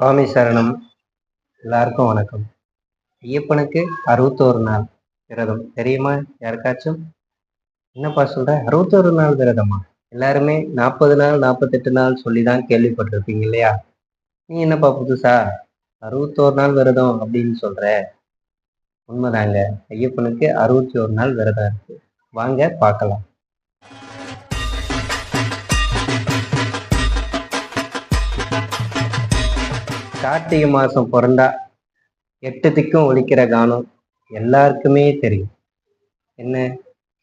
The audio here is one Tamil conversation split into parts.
சுவாமி சரணம். எல்லாருக்கும் வணக்கம். ஐயப்பனுக்கு அறுபத்தோரு நாள் விரதம். தெரியுமா? யாருக்காச்சும்? என்னப்பா சொல்ற? அறுபத்தோரு நாள் விரதமா? எல்லாருமே நாற்பது நாள் நாற்பத்தெட்டு நாள் சொல்லி தான் கேள்விப்பட்டிருப்பீங்க இல்லையா? நீ என்னப்பா புதுசா? அறுபத்தோரு நாள் விரதம் அப்படின்னு சொல்ற? உண்மைதாங்க. ஐயப்பனுக்கு அறுபத்தி ஒரு நாள் விரதம் இருக்கு. வாங்க பார்க்கலாம். கார்த்திகை மாசம் பிறந்தா எட்டு திக்கும் ஒழிக்கிற கானம் எல்லாருக்குமே தெரியும். என்ன?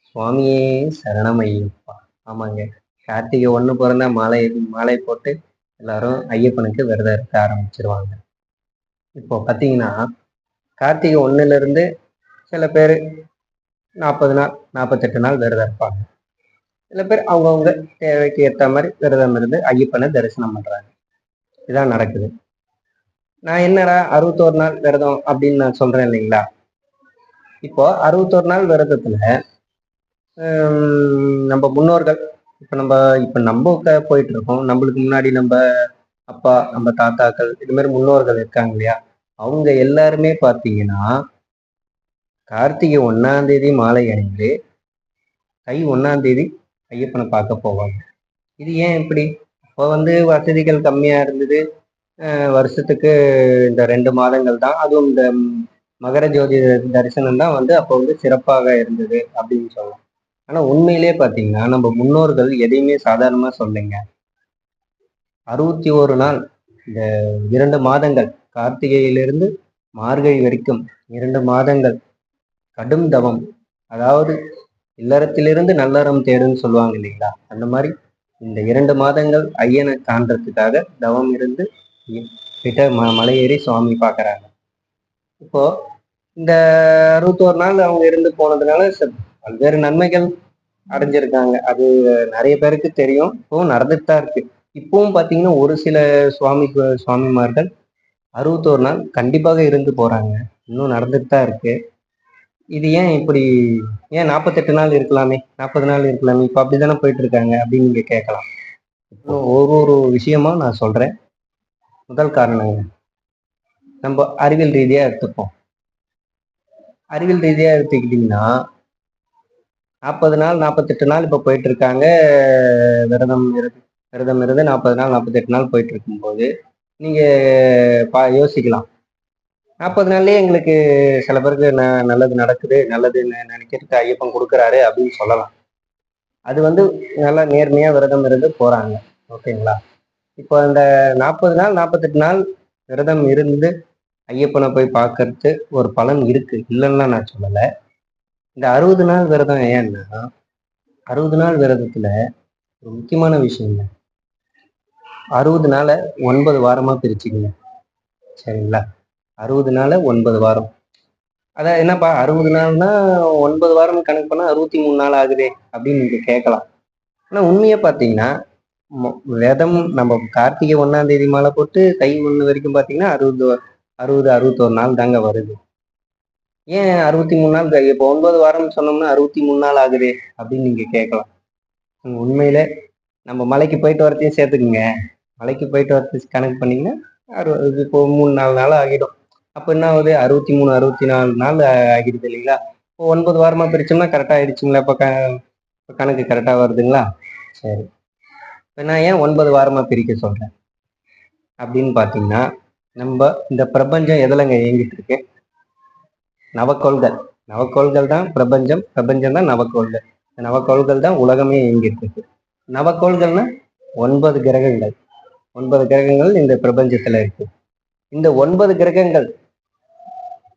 சுவாமியே சரணமையப்பா. ஆமாங்க. கார்த்திகை ஒன்று பிறந்தா மாலை மாலை போட்டு எல்லாரும் ஐயப்பனுக்கு விரதம் இருக்க ஆரம்பிச்சிருவாங்க. இப்போ பார்த்தீங்கன்னா கார்த்திகை ஒன்றுலேருந்து சில பேர் நாற்பது நாள் நாற்பத்தெட்டு நாள் விரதம் இருப்பாங்க. சில பேர் அவங்கவுங்க தேவைக்கு ஏற்ற மாதிரி விரதம் இருந்து ஐயப்பனை தரிசனம் பண்ணுறாங்க இதான் நடக்குது. நான் என்னடா அறுபத்தோரு நாள் விரதம் அப்படின்னு நான் சொல்றேன் இல்லைங்களா? இப்போ அறுபத்தோரு நாள் விரதத்துல நம்ம முன்னோர்கள் இப்போ நம்ம இப்போ நம்ம க- போயிட்டு இருக்கோம். நம்மளுக்கு முன்னாடி நம்ம அப்பா நம்ம தாத்தாக்கள் இது மாதிரி முன்னோர்கள் இருக்காங்க இல்லையா? அவங்க எல்லாருமே பார்த்தீங்கன்னா கார்த்திகை ஒன்னாம் தேதி மாலை அணிந்து தை ஒன்னாம் தேதி ஐயப்பனை பார்க்க போவாங்க. இது ஏன் இப்படி? இப்போ வந்து வசதிகள் கம்மியா இருந்தது. வருஷத்துக்கு இந்த ரெண்டு மாதங்கள் தான். அதுவும் இந்த மகர ஜோதி தரிசனம் தான் வந்து அப்போ வந்து சிறப்பாக இருந்தது அப்படின்னு சொல்லலாம். ஆனா உண்மையிலே பார்த்தீங்கன்னா நம்ம முன்னோர்கள் எதையுமே சாதாரணமா சொல்லுங்க அறுபத்தி ஒரு நாள் இந்த இரண்டு மாதங்கள் கார்த்திகையிலிருந்து மார்கழி வரைக்கும் இரண்டு மாதங்கள் கடும் தவம். அதாவது இல்லறத்திலிருந்து நல்லறம் தேடுன்னு சொல்லுவாங்க இல்லைங்களா? அந்த மாதிரி இந்த இரண்டு மாதங்கள் ஐயனை காண்றதுக்காக தவம் இருந்து கிட்ட ம மலையேறி சுவாமி பார்க்குறாங்க இப்போ இந்த அறுபத்தோரு நாள் அவங்க இருந்து போனதுனால ச- பல்வேறு நன்மைகள் அடைஞ்சிருக்காங்க. அது நிறைய பேருக்கு தெரியும். இப்பவும் நடந்துட்டு தான் இருக்கு. இப்பவும் பார்த்தீங்கன்னா ஒரு சில சுவாமி சுவாமிமார்கள் அறுபத்தோரு நாள் கண்டிப்பாக இருந்து போறாங்க. இன்னும் நடந்துட்டு தான் இருக்கு. இது ஏன் இப்படி ஏன் நாற்பத்தெட்டு நாள் இருக்கலாமே நாற்பது நாள் இருக்கலாமே இப்போ அப்படி தானே போயிட்டு இருக்காங்க அப்படின்னு நீங்க கேட்கலாம். ஒரு ஒரு விஷயமா நான் சொல்றேன். முதல் காரணங்க. நம்ம அறிவியல் ரீதியா எடுத்துப்போம். அறிவியல் ரீதியா எடுத்துக்கிட்டிங்கன்னா நாற்பது நாள் நாற்பத்தெட்டு நாள் இப்போ போயிட்டு இருக்காங்க விரதம் இருந்து விரதம் இருந்து நாற்பது நாள் நாற்பத்தெட்டு நாள் போயிட்டு இருக்கும்போது நீங்க பா யோசிக்கலாம். நாற்பது நாள்லயே எங்களுக்கு சில பேருக்கு ந நல்லது நடக்குது நல்லது நினைக்கிறதுக்கு ஐயப்பன் கொடுக்குறாரு அப்படின்னு சொல்லலாம். அது வந்து நல்லா நேர்மையா விரதம் இருந்து போறாங்க. ஓகேங்களா? இப்போ அந்த நாற்பது நாள் நாற்பத்தெட்டு நாள் விரதம் இருந்து ஐயப்பனை போய் பார்க்கறது ஒரு பலன் இருக்கு. இல்லைன்னா நான் சொல்லலை. இந்த அறுபது நாள் விரதம் ஏன்னா அறுபது நாள் விரதத்துல ஒரு முக்கியமான விஷயங்க அறுபது நாளை ஒன்பது வாரமா பிரிச்சுக்கங்க. சரிங்களா? அறுபது நாளை ஒன்பது வாரம். அதான் என்னப்பா அறுபது நாள்னா ஒன்பது வாரம் கணக்கு பண்ணா அறுபத்தி மூணு நாள் ஆகுதே அப்படின்னு நீங்க கேட்கலாம். ஆனா உண்மையை பார்த்தீங்கன்னா மொ- நம்ம கார்த்திகை ஒன்னாம் தேதி மாலை போட்டு தை ஒன்று வரைக்கும் பார்த்தீங்கன்னா அறுபது அறுபது அறுபத்தோரு நாள் தாங்க வருது. ஏன் அறுபத்தி மூணு நாள்? இப்போ ஒன்பது வாரம் சொன்னோம்னா அறுபத்தி மூணு நாள் ஆகுது அப்படின்னு நீங்கள் கேட்கலாம். உண்மையில நம்ம மலைக்கு போயிட்டு வரத்தையும் சேர்த்துக்குங்க. மலைக்கு போயிட்டு வரது கணக்கு பண்ணிங்கன்னா அறுபது இப்போ மூணு நாலு நாள் ஆகிடும். அப்போ என்ன ஆகுது? அறுபத்தி மூணு அறுபத்தி நாலு நாள் ஆகிடுது இல்லைங்களா? இப்போ ஒன்பது வாரமாக பிரிச்சோம்னா கரெக்டாக ஆயிடுச்சுங்களா? இப்போ க இப்போ கணக்கு கரெக்டாக வருதுங்களா? சரி. நான் ஏன் ஒன்பது வாரமாக பிரிக்க சொல்கிறேன் அப்படின்னு பார்த்தீங்கன்னா நம்ம இந்த பிரபஞ்சம் எதுலங்க இயங்கிட்டு இருக்கு? நவக்கோள்கள். நவக்கோள்கள் தான் பிரபஞ்சம் பிரபஞ்சம் தான் நவக்கோள்கள். இந்த நவக்கோள்கள் தான் உலகமே இயங்கிட்டு இருக்கு. நவக்கோள்கள்னா ஒன்பது கிரகங்கள். ஒன்பது கிரகங்கள் இந்த பிரபஞ்சத்துல இருக்கு. இந்த ஒன்பது கிரகங்கள்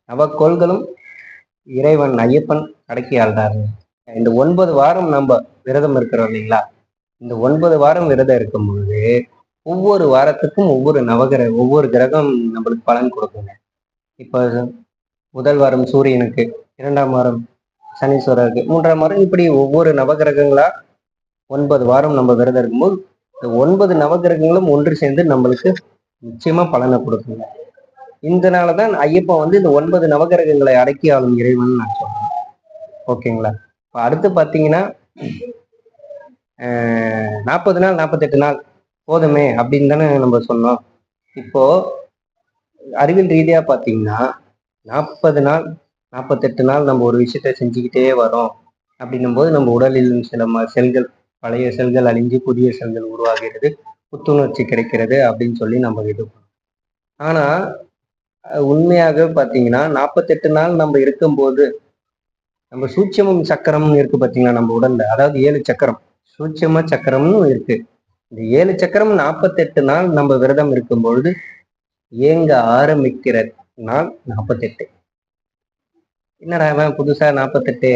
நவக்கோள்களும் இறைவன் ஐயப்பன் அடக்கி ஆள்றாரு இந்த ஒன்பது வாரம் நம்ம விரதம் இருக்கிறோம் இல்லைங்களா? இந்த ஒன்பது வாரம் விரதம் இருக்கும் பொழுது ஒவ்வொரு வாரத்துக்கும் ஒவ்வொரு நவகிர ஒவ்வொரு கிரகம் நம்மளுக்கு பலன் கொடுக்குங்க. இப்போ முதல் வாரம் சூரியனுக்கு இரண்டாம் வாரம் சனீஸ்வரருக்கு மூன்றாம் வாரம் இப்படி ஒவ்வொரு நவகிரகங்களா ஒன்பது வாரம் நம்ம விரதம் இருக்கும்போது இந்த ஒன்பது நவகிரகங்களும் ஒன்று சேர்ந்து நம்மளுக்கு நிச்சயமா பலனை கொடுக்குங்க. இதனால தான் ஐயப்பன் வந்து இந்த ஒன்பது நவகிரகங்களை அடக்கி ஆளும் இறைவன் நான் சொல்றேன். ஓகேங்களா? இப்போ அடுத்து பார்த்தீங்கன்னா நாற்பது நாள் நாற்பத்தெட்டு நாள் போதுமே அப்படின்னு தானே நம்ம சொன்னோம். இப்போ அறிவியல் ரீதியாக பார்த்தீங்கன்னா நாற்பது நாள் நாற்பத்தெட்டு நாள் நம்ம ஒரு விஷயத்த செஞ்சுக்கிட்டே வரோம் அப்படின்னும் போது நம்ம உடலில் சில செல்கள் பழைய செல்கள் அழிஞ்சு புதிய செல்கள் உருவாகிறது புத்துணர்ச்சி கிடைக்கிறது அப்படின்னு சொல்லி நம்ம இது ஆனால் உண்மையாக பார்த்தீங்கன்னா நாற்பத்தெட்டு நாள் நம்ம இருக்கும்போது நம்ம சூட்சமம் சக்கரம்னு இருக்கு பாத்தீங்களா நம்ம உடல்ல? அதாவது ஏழு சக்கரம். சூட்சம சக்கரம்னு இருக்கு. இந்த ஏழு சக்கரம் நாற்பத்தெட்டு நாள் நம்ம விரதம் இருக்கும் பொழுது இயங்க ஆரம்பிக்கிற நாள் நாற்பத்தெட்டு என்னடா அவன் புதுசா நாற்பத்தெட்டு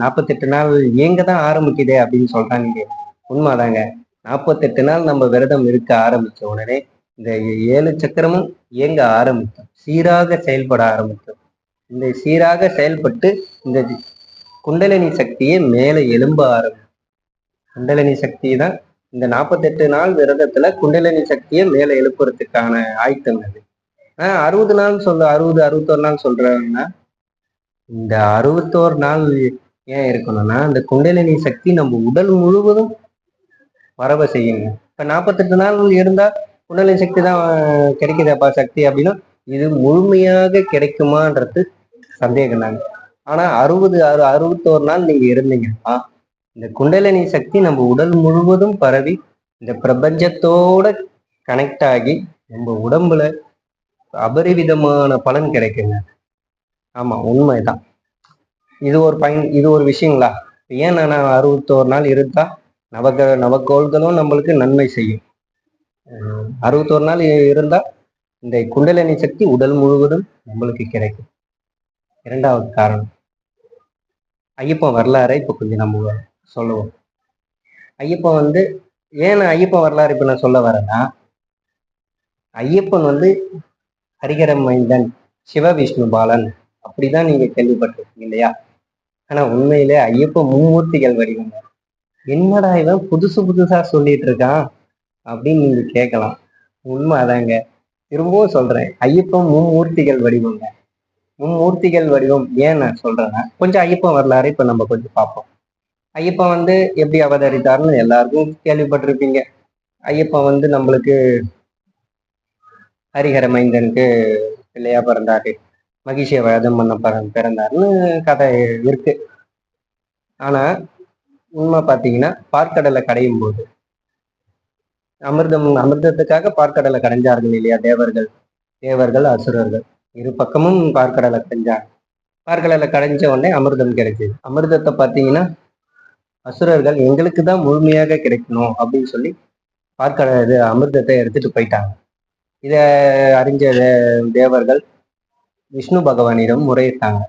நாற்பத்தெட்டு நாள் இயங்க தான் ஆரம்பிக்குதே அப்படின்னு சொல்றான் நீங்க உண்மைதாங்க. நாற்பத்தெட்டு நாள் நம்ம விரதம் இருக்க ஆரம்பிச்ச உடனே இந்த ஏழு சக்கரமும் இயங்க ஆரம்பிக்கும் சீராக செயல்பட ஆரம்பிக்கும் இந்த சீராக செயல்பட்டு இந்த குண்டலினி சக்தியை மேலே எழும்ப ஆரம்பிக்கும் குண்டலினி சக்தி தான் இந்த நாற்பத்தெட்டு நாள் விரதத்துல குண்டலினி சக்தியை மேலே எழுப்புறதுக்கான ஆயத்தம் அது. ஆஹ் அறுபது நாள் சொல்ல அறுபது அறுபத்தோரு நாள் சொல்றாங்கன்னா இந்த அறுபத்தோரு நாள் ஏன் இருக்கணும்னா இந்த குண்டலினி சக்தி நம்ம உடல் முழுவதும் பரவ செய்யுங்க. இப்ப நாற்பத்தெட்டு நாள் இருந்தா குண்டலினி சக்தி தான் கிடைக்குதாப்பா சக்தி அப்படின்னா இது முழுமையாக கிடைக்குமான்றது சந்தேகம் தாங்க. ஆனா அறுபது அறு அறுபத்தோரு நாள் நீங்க இருந்தீங்கன்னா இந்த குண்டலினி சக்தி நம்ம உடல் முழுவதும் பரவி இந்த பிரபஞ்சத்தோட கனெக்ட் ஆகி நம்ம உடம்புல அபரிவிதமான பலன் கிடைக்குங்க. ஆமா உண்மைதான். இது ஒரு பயன் இது ஒரு விஷயங்களா? ஏன் நான் அறுபத்தோரு நாள் இருந்தா நவக நவக்கோள்களும் நம்மளுக்கு நன்மை செய்யும். அஹ் அறுபத்தோரு நாள் இருந்தா இந்த குண்டலினி சக்தி உடல் முழுவதும் நம்மளுக்கு கிடைக்கும். இரண்டாவது காரணம். ஐயப்பன் வரலாறை இப்போ கொஞ்சம் நம்ம சொல்லுவோம். ஐயப்பன் வந்து ஏன் ஐயப்பன் வரலாறு இப்போ நான் சொல்ல வரேன்னா ஐயப்பன் வந்து ஹரிகர மைந்தன் சிவவிஷ்ணு பாலன் அப்படிதான் நீங்க கேள்விப்பட்டிருக்கீங்க இல்லையா? ஆனா உண்மையிலே ஐயப்பன் மும்மூர்த்திகள் வடிவங்க என்னடா இவன் புதுசு புதுசா சொல்லிட்டு இருக்கான் அப்படின்னு நீங்க கேட்கலாம். உண்மை அதாங்க திரும்பவும் சொல்றேன். ஐயப்பன் மும்மூர்த்திகள் வடிவங்க. மும்மூர்த்திகள் வடிவம் ஏன் நான் சொல்றேன்னா கொஞ்சம் ஐயப்பன் வரலாறு இப்ப நம்ம கொஞ்சம் பார்ப்போம். ஐயப்பன் வந்து எப்படி அவதரித்தார்னு எல்லாருக்கும் கேள்விப்பட்டிருப்பீங்க. ஐயப்பன் வந்து நம்மளுக்கு ஹரிஹர மைந்தனுக்கு பிள்ளையா பிறந்தாரு. மகிழ்ச்சியை வயதம் பண்ண பிற- பிறந்தாருன்னு கதை இருக்கு. ஆனா உண்மை பார்த்தீங்கன்னா பார்க்கடலை கடையும் போது அமிர்தம் அமிர்தத்துக்காக பார்க்கடலை கடைஞ்சார்கள் இல்லையா? தேவர்கள் தேவர்கள் அசுரர்கள். இரு பக்கமும் பார்க்கடலை கடைஞ்சாங்க பார்க்கடலை கடைஞ்ச உடனே அமிர்தம் கிடைச்சது அமிர்தத்தை பார்த்தீங்கன்னா அசுரர்கள் எங்களுக்கு தான் முழுமையாக கிடைக்கணும் அப்படின்னு சொல்லி பார்க்கடலை இது அமிர்தத்தை எடுத்துட்டு போயிட்டாங்க. இதை அறிஞ்ச தேவர்கள் விஷ்ணு பகவானிடம் முறையிட்டாங்க.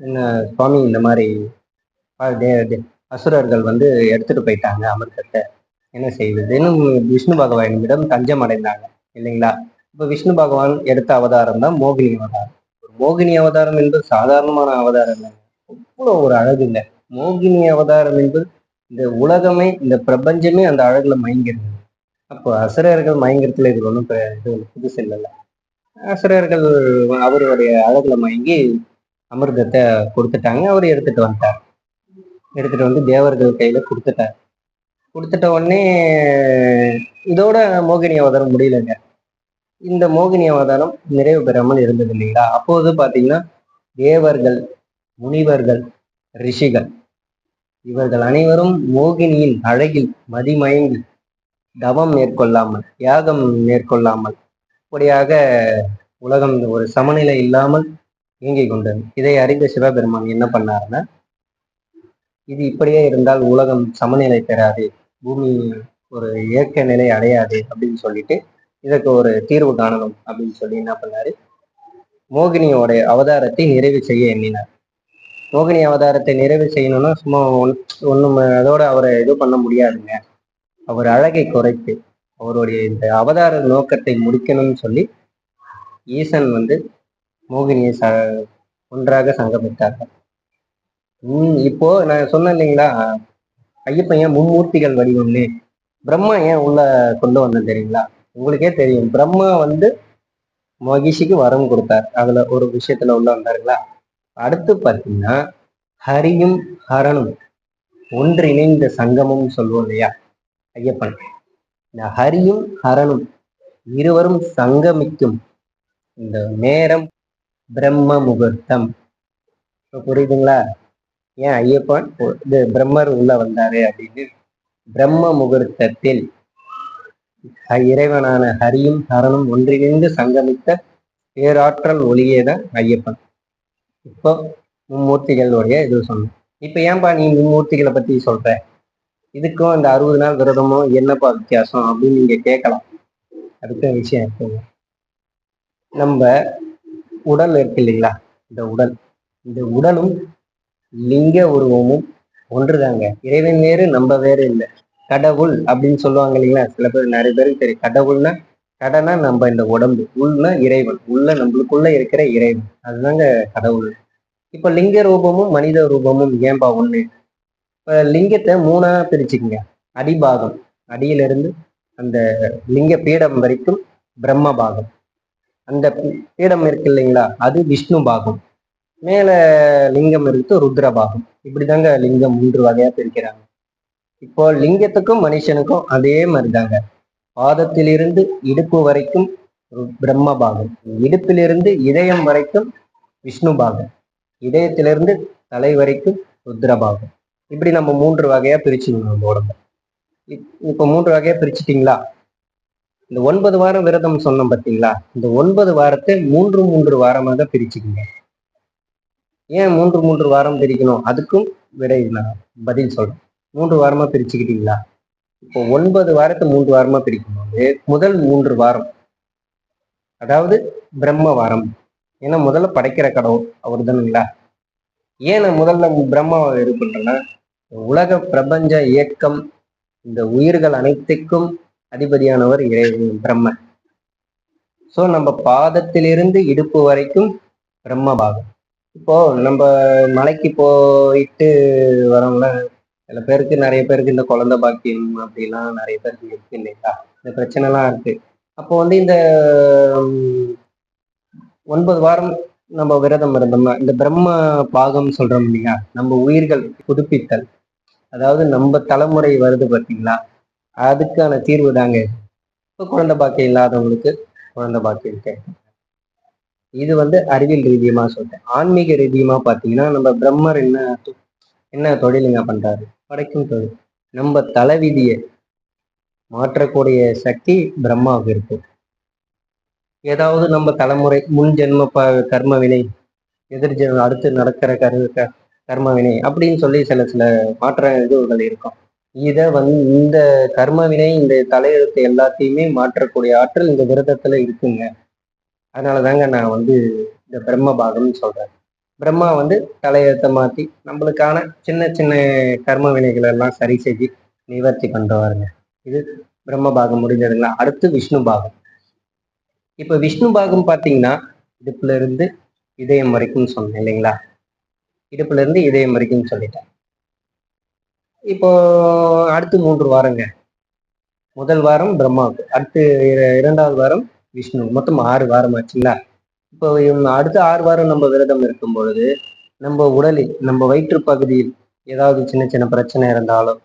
என்ன சுவாமி இந்த மாதிரி அசுரர்கள் வந்து எடுத்துட்டு போயிட்டாங்க அமிர்தத்தை. என்ன செய்வதுன்னு விஷ்ணு பகவானிடம் தஞ்சம் அடைந்தாங்க இல்லைங்களா? இப்ப விஷ்ணு பகவான் எடுத்த அவதாரம் தான் மோகினி அவதாரம். ஒரு மோகினி அவதாரம் என்பது சாதாரணமான அவதாரம் இல்லை. அவ்வளோ ஒரு அழகு இல்லை. மோகினி அவதாரம் என்பது இந்த உலகமே இந்த பிரபஞ்சமே அந்த அழகுல மயங்கிறது அப்போ அசுரர்கள் மயங்கிறதுல இது ஒன்றும் இது ஒண்ணும் புதுசு இல்லைல்ல அசுரர்கள் அவருடைய அழகுல மயங்கி அமிர்தத்தை கொடுத்துட்டாங்க. அவர் எடுத்துட்டு வந்துட்டார். எடுத்துட்டு வந்து தேவர்கள் கையில கொடுத்துட்டார். கொடுத்துட்ட உடனே இதோட மோகினி அவதாரம் முடியலங்க. இந்த மோகினி அவதாரம் நிறைவு பெறாமல் இருந்தது இல்லைங்களா? அப்போது பார்த்தீங்கன்னா தேவர்கள் முனிவர்கள் ரிஷிகள் இவர்கள் அனைவரும் மோகினியின் அழகில் மதிமயங்கி தவம் மேற்கொள்ளாமல் யாகம் மேற்கொள்ளாமல் இப்படியாக உலகம் ஒரு சமநிலை இல்லாமல் இயங்கிக் கொண்டது. இதை அறிந்த சிவபெருமான் என்ன பண்ணாருன்னா இது இப்படியே இருந்தால் உலகம் சமநிலை பெறாது பூமி ஒரு இயற்கை நிலை அடையாது அப்படின்னு சொல்லிட்டு இதற்கு ஒரு தீர்வு காணணும் அப்படின்னு சொல்லி என்ன பண்ணாரு? மோகினியோட அவதாரத்தை நிறைவு செய்ய எண்ணினார். மோகினி அவதாரத்தை நிறைவு செய்யணும்னா சும்மா ஒன் ஒன்றும் அதோட அவரை இது பண்ண முடியாதுங்க. அவர் அழகை குறைத்து அவருடைய இந்த அவதார நோக்கத்தை முடிக்கணும்னு சொல்லி ஈசன் வந்து மோகினியை ச ஒன்றாக சங்கமித்தார்கள். உம் இப்போ நான் சொன்னேன் இல்லைங்களா ஐயப்பன் ஏன் மும்மூர்த்திகள் வடிவம்னு? பிரம்மா ஏன் உள்ள கொண்டு வந்தேன் தெரியுங்களா? உங்களுக்கே தெரியும். பிரம்மா வந்து மகிஷிக்கு வரம் கொடுத்தார். அதுல ஒரு விஷயத்துல உள்ள வந்தாருங்களா? அடுத்து பார்த்தீங்கன்னா ஹரியும் ஹரனும் ஒன்றிணைந்த சங்கமம் சொல்லுவோம் இல்லையா? ஐயப்பன். இந்த ஹரியும் ஹரனும் இருவரும் சங்கமிக்கும் இந்த நேரம் பிரம்ம முகூர்த்தம். புரியுதுங்களா? ஏன் ஐயப்பன் இது பிரம்மர் உள்ள வந்தாரு அப்படின்னு பிரம்ம முகூர்த்தத்தில் இறைவனான ஹரியும் ஹரனும் ஒன்றிணைந்து சங்கமித்த பேராற்றல் ஒளியேதான் ஐயப்பன். இப்போ மும்மூர்த்திகளுடைய இது சொன்னேன். இப்ப ஏன்பா நீ மும்மூர்த்திகளை பத்தி சொல்ற? இதுக்கும் இந்த அறுபது நாள் விரதமும் என்னப்பா வித்தியாசம் அப்படின்னு நீங்க கேட்கலாம். அதுக்கு விஷயம் இருக்குங்க. நம்ம உடல் இருக்கு இல்லைங்களா? இந்த உடல். இந்த உடலும் லிங்க உருவமும் ஒன்றுதாங்க. இறைவன் வேறு நம்ம வேறு இல்லை. கடவுள் அப்படின்னு சொல்லுவாங்க இல்லைங்களா? சில பேர் நிறைய பேருக்கு தெரியும். கடவுள்னா கடனா நம்ம இந்த உடம்பு உள்ள இறைவன் உள்ள நம்மளுக்குள்ள இருக்கிற இறைவன். அதுதாங்க கடவுள். இப்ப லிங்க ரூபமும் மனித ரூபமும் ஏன்பா ஒண்ணு? இப்ப லிங்கத்தை மூணா பிரிச்சுக்கங்க. அடிபாகம். அடியிலிருந்து அந்த லிங்க பீடம் வரைக்கும் பிரம்ம பாகம். அந்த பீடம் இருக்கு இல்லைங்களா? அது விஷ்ணு பாகம். மேல லிங்கம் இருக்கு ருத்ர பாகம். இப்படிதாங்க லிங்கம் மூன்று வகையா பிரிக்கிறாங்க. இப்போ லிங்கத்துக்கும் மனுஷனுக்கும் அதே மாதிரிதாங்க. பாதத்திலிருந்து இடுப்பு வரைக்கும் பிரம்ம பாகம் இடுப்பிலிருந்து இதயம் வரைக்கும் விஷ்ணு பாகம் இதயத்திலிருந்து தலை வரைக்கும் ருத்ர பாகம் இப்படி நம்ம மூன்று வகையா பிரிச்சுக்கணும் நம்ம உடம்ப. இப்- இப்போ மூன்று வகையா பிரிச்சுட்டீங்களா? இந்த ஒன்பது வாரம் விரதம் சொன்னோம் பார்த்தீங்களா இந்த ஒன்பது வாரத்தை மூன்று மூன்று வாரமாக பிரிச்சுக்கங்க. ஏன் மூன்று மூன்று வாரம் பிரிக்கணும்? அதுக்கும் விடை நான் பதில் சொல்றேன். மூன்று வாரமா பிரிச்சுக்கிட்டீங்களா? இப்போ ஒன்பது வாரத்தை மூன்று வாரமா பிரிக்கும்போது முதல் மூன்று வாரம். அதாவது பிரம்ம வாரம். ஏன்னா முதல்ல படைக்கிற கடவுள் அவர் தானுங்களா ஏன் நான் முதல்ல பிரம்மாவை இது பண்றேன்னா உலக பிரபஞ்ச இயக்கம் இந்த உயிர்கள் அனைத்துக்கும் அதிபதியானவர் இறை பிரம்ம ஸோ நம்ம பாதத்திலிருந்து இடுப்பு வரைக்கும் பிரம்ம பாகம் இப்போ நம்ம மலைக்கு போயிட்டு வரோம்ல சில பேருக்கு நிறைய பேருக்கு இந்த குழந்தை பாக்கியம் அப்படிலாம் நிறைய பேருக்கு இருக்கு இல்லைங்களா? இந்த பிரச்சனைலாம் இருக்கு. அப்போ வந்து இந்த உம், ஒன்பது வாரம் நம்ம விரதம் இருந்தோம்னா இந்த பிரம்ம பாகம் சொல்றோம் இல்லையா? நம்ம உயிர்கள் புதுப்பித்தல். அதாவது நம்ம தலைமுறை வருது பார்த்தீங்களா? அதுக்கான தீர்வு தாங்க. இப்போ குழந்தை பாக்கியம் இல்லாதவங்களுக்கு குழந்தை பாக்கியம் கிடைக்கும் இது வந்து அறிவியல் ரீதியமாக சொல்றேன். ஆன்மீக ரீதியமாக பார்த்தீங்கன்னா நம்ம பிரம்மர் என்ன என்ன தொழிலுங்க பண்றாரு? படைக்கும் தொழில். நம்ம தலைவிதியை மாற்றக்கூடிய சக்தி பிரம்மாவுக்கு இருக்கு. ஏதாவது நம்ம தலைமுறை முன் ஜென்ம ப கர்ம வினை எதிர் ஜென்ம அடுத்து நடக்கிற கரு க- கர்ம வினை அப்படின்னு சொல்லி சில சில மாற்ற இதுகள் இருக்கும். இதை வந்து இந்த கர்ம வினை இந்த தலையெழுத்து எல்லாத்தையுமே மாற்றக்கூடிய ஆற்றல் இந்த விரதத்துல இருக்குங்க. அதனால தாங்க நான் வந்து இந்த பிரம்ம பாகம்னு சொல்றேன். பிரம்மா வந்து தலையெழுத்தை மாத்தி நம்மளுக்கான சின்ன சின்ன கர்ம வினைகள் எல்லாம் சரி செஞ்சு நிவர்த்தி பண்றவாருங்க. இது பிரம்ம பாகம் முடிஞ்சதுங்களா அடுத்து விஷ்ணு பாகம். இப்ப விஷ்ணு பாகம் பாத்தீங்கன்னா இடுப்புல இருந்து இதயம் வரைக்கும் சொன்னேன் இல்லைங்களா? இடுப்புல இருந்து இதயம் வரைக்கும் சொல்லிட்டேன். இப்போ அடுத்து மூன்று வாரங்க. முதல் வாரம் பிரம்மாவுக்கு அடுத்து இர- இரண்டாவது வாரம் விஷ்ணு. மொத்தம் ஆறு வாரம் ஆச்சுங்களா? இப்போ அடுத்த ஆறு வாரம் நம்ம விரதம் இருக்கும் பொழுது நம்ம உடலில் நம்ம வயிற்று பகுதியில் ஏதாவது சின்ன சின்ன பிரச்சனை இருந்தாலும்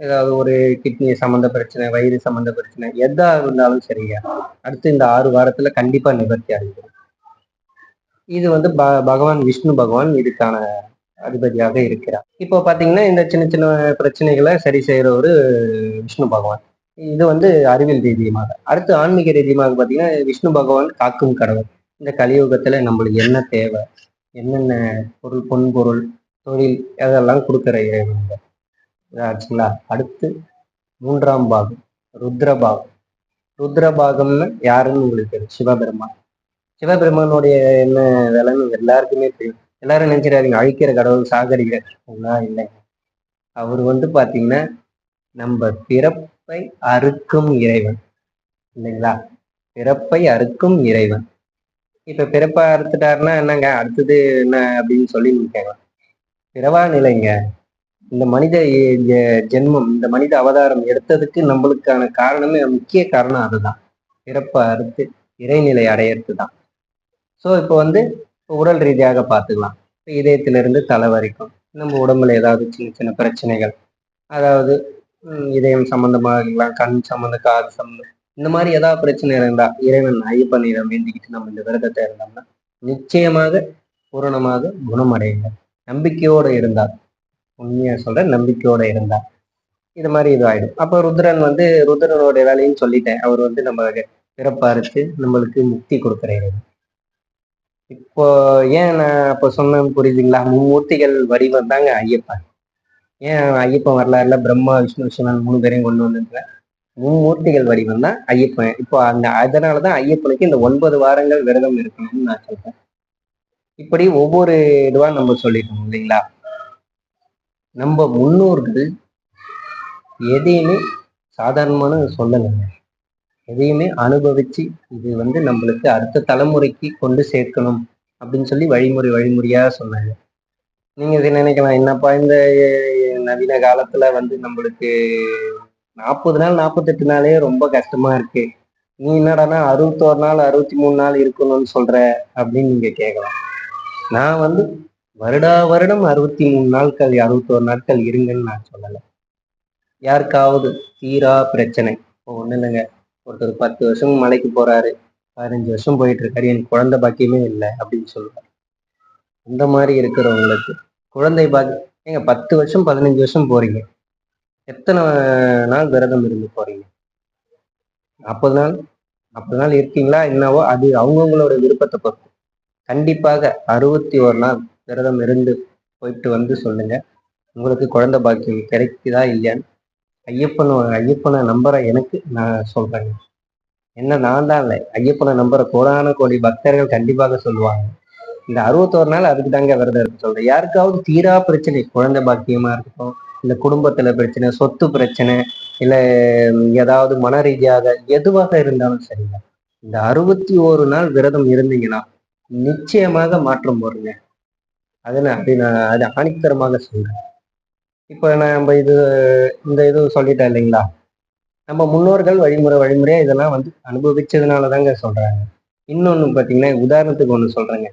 ஏதாவது ஒரு கிட்னி சம்மந்த பிரச்சனை வயிறு சம்மந்த பிரச்சனை எதா இருந்தாலும் சரிங்க. அடுத்து இந்த ஆறு வாரத்துல கண்டிப்பா நிவர்த்தி அடைஞ்சிடும் இது வந்து ப பகவான் விஷ்ணு பகவான் இதுக்கான அதிபதியாக இருக்கிறார். இப்போ பாத்தீங்கன்னா இந்த சின்ன சின்ன பிரச்சனைகளை சரி செய்யற ஒரு விஷ்ணு பகவான். இது வந்து அறிவியல் ரீதியமாக. அடுத்து ஆன்மீக ரீதியமாக பாத்தீங்கன்னா விஷ்ணு பகவான் காக்கும் கடவுள். இந்த கலியுகத்துல நம்மளுக்கு என்ன தேவை? என்னென்ன பொருள் பொன்பொருள் தொழில் அதெல்லாம் கொடுக்குற இறைவனுங்க. ஆச்சுங்களா? அடுத்து மூன்றாம் பாகம் ருத்ரபாகம். ருத்ரபாகம்னு யாருன்னு உங்களுக்கு தெரியும்? சிவபெருமான். சிவபெருமானுடைய என்ன வேலைன்னு எல்லாருக்குமே தெரியும். எல்லாரும் நினைச்சிடாதீங்க. அழிக்கிற கடவுள் சாகரிக்கிற கடவுள்லாம் இல்லை. அவர் வந்து பாத்தீங்கன்னா நம்ம பிறப்பை அறுக்கும் இறைவன். இல்லைங்களா? பிறப்பை அறுக்கும் இறைவன். இப்ப பிறப்பா அறுத்துட்டாருன்னா என்னங்க? அடுத்தது என்ன அப்படின்னு சொல்லி நினைக்காங்க பிறவா நிலைங்க. இந்த மனித ஜென்மம் இந்த மனித அவதாரம் எடுத்ததுக்கு நம்மளுக்கான காரணமே முக்கிய காரணம் அதுதான். பிறப்பை அறுத்து இறைநிலை அடையிறது தான். ஸோ இப்போ வந்து இப்போ உடல் ரீதியாக பார்த்துக்கலாம். இப்போ இதயத்திலிருந்து தலை வரைக்கும் நம்ம உடம்புல ஏதாவது சின்ன சின்ன பிரச்சனைகள் அதாவது இதயம் சம்மந்தமாக இருக்கலாம் கண் சம்மந்த காது சம்மந்தம் இந்த மாதிரி ஏதாவது பிரச்சனை இருந்தா இறைவன் ஐயப்பனிடம் வேண்டிக்கிட்டு நம்ம இந்த விரதத்தை இருந்தோம்னா நிச்சயமாக பூரணமாக குணமடையுங்க நம்பிக்கையோட இருந்தார் உண்மையா சொல்ற நம்பிக்கையோட இருந்தார் இது மாதிரி இது ஆயிடும். அப்போ ருத்ரன் வந்து ருத்ரனுடைய வேலையும் சொல்லிட்டேன். அவர் வந்து நம்ம பிறப்பாருக்கு நம்மளுக்கு முக்தி கொடுக்குற இப்போ ஏன் நான் இப்போ சொன்னேன் புரியுதுங்களா? மும்மூர்த்திகள் வடிவம் தாங்க ஐயப்பன். ஏன் ஐயப்பன் வரலாறுல பிரம்மா விஷ்ணு சிவன் மூணு பேரையும் கொண்டு வந்திருக்கிறேன் மும்மூர்த்திகள் வடிவம் தான் ஐயப்பன். இப்போ அந்த அதனாலதான் ஐயப்பனுக்கு இந்த ஒன்பது வாரங்கள் விரதம் இருக்கணும்னு நான் சொல்றேன். இப்படி ஒவ்வொரு இதுவா நம்ம சொல்லிட்டோம் இல்லைங்களா? நம்ம முன்னோர்கள் எதையுமே சாதாரணமான சொல்லலைங்க. எதையுமே அனுபவிச்சு இது வந்து நம்மளுக்கு அடுத்த தலைமுறைக்கு கொண்டு சேர்க்கணும் அப்படின்னு சொல்லி வழிமுறை வழிமுறையா சொன்னாங்க. நீங்க இதை நினைக்கலாம். என்னப்பா இந்த நவீன காலத்துல வந்து நம்மளுக்கு நாற்பது நாள் நாற்பத்தெட்டு நாளே ரொம்ப கஷ்டமா இருக்கு. நீ என்னடானா அறுபத்தோரு நாள் அறுபத்தி மூணு நாள் இருக்கணும்னு சொல்ற அப்படின்னு நீங்க கேட்கலாம். நான் வந்து வருடா வருடம் அறுபத்தி மூணு நாட்கள் அறுபத்தோரு நாட்கள் இருங்கன்னு நான் சொல்லலை. யாருக்காவது தீரா பிரச்சனை. இப்போ ஒன்றும் இல்லைங்க. ஒருத்தர் பத்து வருஷம் மலைக்கு போறாரு பதினஞ்சு வருஷம் போயிட்டு இருக்காரு எனக்கு குழந்தை பாக்கியமே இல்லை அப்படின்னு சொல்லுவார். இந்த மாதிரி இருக்கிறவங்களுக்கு குழந்தை பாக்கி ஏங்க பத்து வருஷம் பதினஞ்சு வருஷம் போறீங்க. எத்தனை நாள் விரதம் இருந்து போறீங்க? நாற்பது நாள்? நாற்பது நாள் இருக்கீங்களா? என்னவோ அது அவங்கவுங்களோட விருப்பத்தை பொறுத்து. கண்டிப்பாக அறுபத்தி ஒரு நாள் விரதம் இருந்து போயிட்டு வந்து சொல்லுங்க. உங்களுக்கு குழந்தை பாக்கியம் கிடைக்குதா இல்லையான்னு ஐயப்பன் ஐயப்பனை நம்புற எனக்கு நான் சொல்றேங்க என்ன நான் தான் இல்லை ஐயப்பனை நம்புற கோடான கோடி பக்தர்கள் கண்டிப்பாக சொல்லுவாங்க. இந்த அறுபத்தோரு நாள் அதுக்கு தாங்க விரதம் இருக்கு. சொல்றேன். யாருக்காவது தீரா பிரச்சனை குழந்தை பாக்கியமா இருக்கட்டும் இந்த குடும்பத்துல பிரச்சனை சொத்து பிரச்சனை இல்ல ஏதாவது மன ரீதியாக எதுவாக இருந்தாலும் சரிங்க. இந்த அறுபத்தி ஒரு நாள் விரதம் இருந்தீங்கன்னா நிச்சயமாக மாற்றம் வருங்க. அதை நான் அப்படி நான் அது ஆணித்தரமாக சொல்றேன். இப்போ நம்ம இது இந்த இது சொல்லிட்டேன் இல்லைங்களா? நம்ம முன்னோர்கள் வழிமுறை வழிமுறையா இதெல்லாம் வந்து அனுபவிச்சதுனால தாங்க சொல்றாங்க. இன்னொன்னு பார்த்தீங்கன்னா உதாரணத்துக்கு ஒன்று சொல்றேங்க.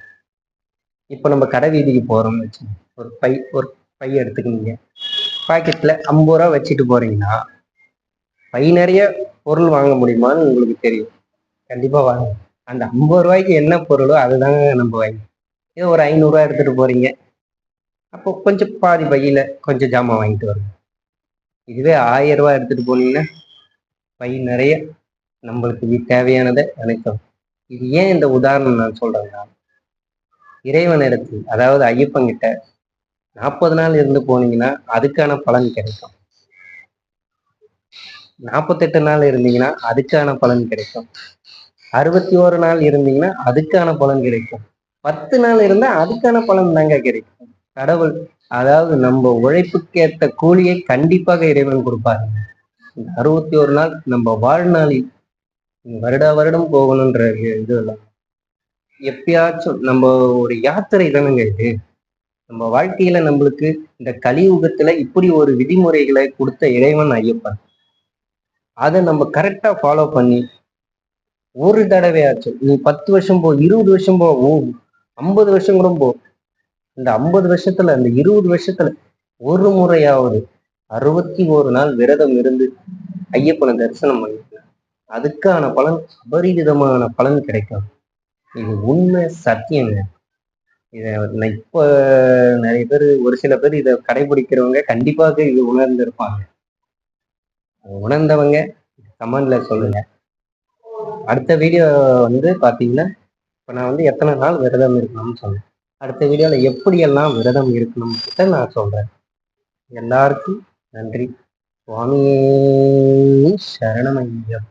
இப்போ நம்ம கடை வீதிக்கு போறோம்னு வச்சுங்க ஒரு பை ஒரு பை எடுத்துக்கினீங்க பாக்கெட்ல ஐம்பது ரூபா வச்சுட்டு போறீங்கன்னா பை நிறைய பொருள் வாங்க முடியுமான்னு உங்களுக்கு தெரியும். கண்டிப்பா வாங்க. அந்த ஐம்பது ரூபாய்க்கு என்ன பொருளோ அதுதாங்க நம்ம வாங்கி. ஏதோ ஒரு ஐநூறுரூவா எடுத்துட்டு போறீங்க. அப்போ கொஞ்சம் பாதி பையில கொஞ்சம் ஜாமான் வாங்கிட்டு வருங்க. இதுவே ஆயிரம் ரூபா எடுத்துட்டு போனீங்கன்னா பை நிறைய நம்மளுக்கு தேவையானதை நினைக்கும் இது ஏன் இந்த உதாரணம் நான் சொல்றேன்னா இறைவனிடத்தில் அதாவது ஐயப்பங்கிட்ட நாற்பது நாள் இருந்து போனீங்கன்னா அதுக்கான பலன் கிடைக்கும். நாற்பத்தெட்டு நாள் இருந்தீங்கன்னா அதுக்கான பலன் கிடைக்கும். அறுபத்தி ஒரு நாள் இருந்தீங்கன்னா அதுக்கான பலன் கிடைக்கும். பத்து நாள் இருந்தா அதுக்கான பலன் தாங்க கிடைக்கும். கடவுள் அதாவது நம்ம உழைப்புக்கேற்ற கூலியை கண்டிப்பாக இறைவன் கொடுப்பாருங்க இந்த அறுபத்தி ஒரு நாள் நம்ம வாழ்நாளில் வருடா வருடம் போகணுன்ற இது இல்லை. எப்பயாச்சும் நம்ம ஒரு யாத்திரை தானுங்க இது. நம்ம வாழ்க்கையில நம்மளுக்கு இந்த கலியுகத்துல இப்படி ஒரு விதிமுறைகளை கொடுத்த இறைவன் ஐயப்பன். அதை நம்ம கரெக்டா ஃபாலோ பண்ணி ஒரு தடவையாச்சும் நீ பத்து வருஷம் போ இருபது வருஷம் போ ஓ ஐம்பது வருஷம் கூட போ. இந்த ஐம்பது வருஷத்துல இந்த இருபது வருஷத்துல ஒரு முறையாவது அறுபத்தி ஒரு நாள் விரதம் இருந்து ஐயப்பனை தரிசனம் பண்ணிக்கலாம் அதுக்கான பலன் அபரிவிதமான பலன் கிடைக்கும். இது உண்மை சத்தியங்க இதை நான் இப்போ நிறைய பேர் ஒரு சில பேர் இதை கடைபிடிக்கிறவங்க கண்டிப்பாக இது உணர்ந்திருப்பாங்க. உணர்ந்தவங்க கமெண்ட்ல சொல்லுங்க. அடுத்த வீடியோ வந்து பார்த்தீங்கன்னா இப்போ நான் வந்து எத்தனை நாள் விரதம் இருக்கணும்னு சொன்னேன். அடுத்த வீடியோவில் எப்படியெல்லாம் விரதம் இருக்கணும்னு நான் சொல்கிறேன் எல்லாருக்கும் நன்றி. சுவாமி சரணமையம்